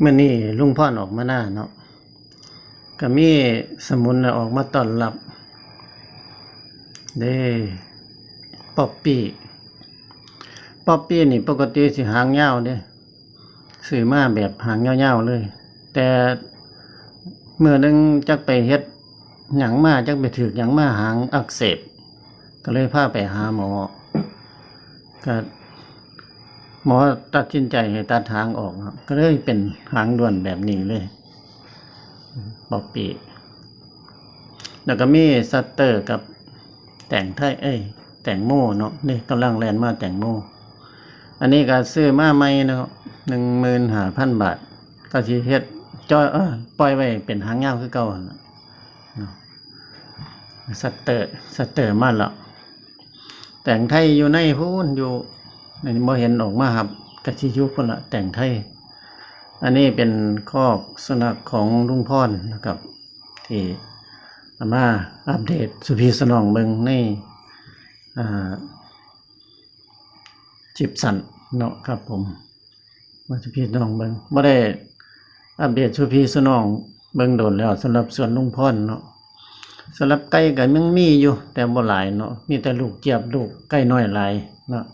เมื่อนี้ลุงพ่อนออกมาหน้าเนาะก็มีสมุนออกมาต้อนรับ เด้ป๊อปปี้ป๊อปปี้นี่ปกติสิหางยาวเด้ซื้อมาแบบหางยาวๆเลย แต่เมื่อนึงจักไปเฮ็ดหยังมาจักไปถึกหยังมาหางอักเสบ ก็เลยพาไปหาหมอก็ หมอตัดสินใจให้ตัดหางออกครับก็เลยเป็นหางด่วนแบบนี้เลยปอปปี้แล้วก็มีซัตเตอร์กับแต่งไทยเอ้ยแต่งโม่เนาะนี่กำลังแลนมาแต่งโม่อันนี้ก็ซื้อมาใหม่เนาะหนึ่งหมื่นห้าพันบาท ก็สิเฮ็ดจอยเออปล่อยไว้เป็นหางยาคือเก่าหั่นล่ะเตเตอร์ซัตเตอร์มาแล้วแต่งไทยอยู่ในพูนอยู่ ในบ่เห็นออกมาครับกะสิยู่พุ่นละแต่งไทย อันนี้เป็นคอกสุนัขของลุงพรนะครับ ที่มาอัปเดตสุพีสนองเบิงในจิบสันเนาะครับผมมาสุพีสนองเบิงบ่ได้อัปเดตสุพีสนองเบิงโดนแล้วสำหรับส่วนลุงพรเนาะสำหรับไก่ก็ยังมีอยู่ แต่บ่หลายเนาะมีแต่ลูกเจียบลูกไก่น้อยหลายเนาะ